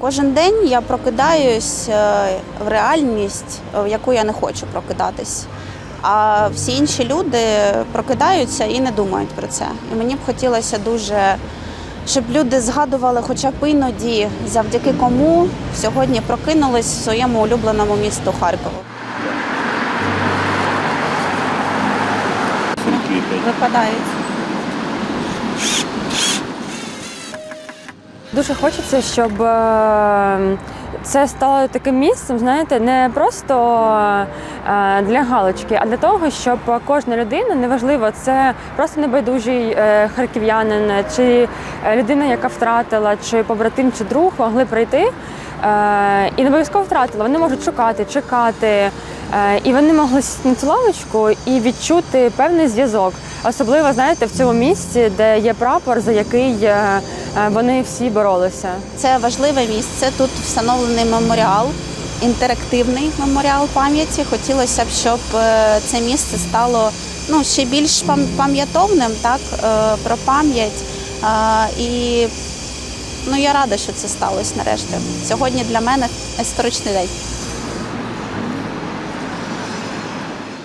Кожен день я прокидаюсь е, в реальність, е, в яку я не хочу прокидатись. А всі інші люди прокидаються і не думають про це. І мені б хотілося дуже, щоб люди згадували хоча б іноді, завдяки кому сьогодні прокинулись в своєму улюбленому місту Харкову. Випадають. Дуже хочеться, щоб е, це стало таким місцем, знаєте, не просто е, для галочки, а для того, щоб кожна людина, неважливо, це просто небайдужий е, харків'янин, чи людина, яка втратила, чи побратим, чи друг, могли прийти. І не обов'язково втратила. Вони можуть шукати, чекати. І вони могли сісти на цю лавочку і відчути певний зв'язок. Особливо, знаєте, в цьому місці, де є прапор, за який вони всі боролися. Це важливе місце. Тут встановлений меморіал, інтерактивний меморіал пам'яті. Хотілося б, щоб е, це місце стало ну, ще більш пам- пам'ятовним так, е, про пам'ять. Е, І ну, я рада, що це сталося нарешті. Сьогодні для мене історичний день.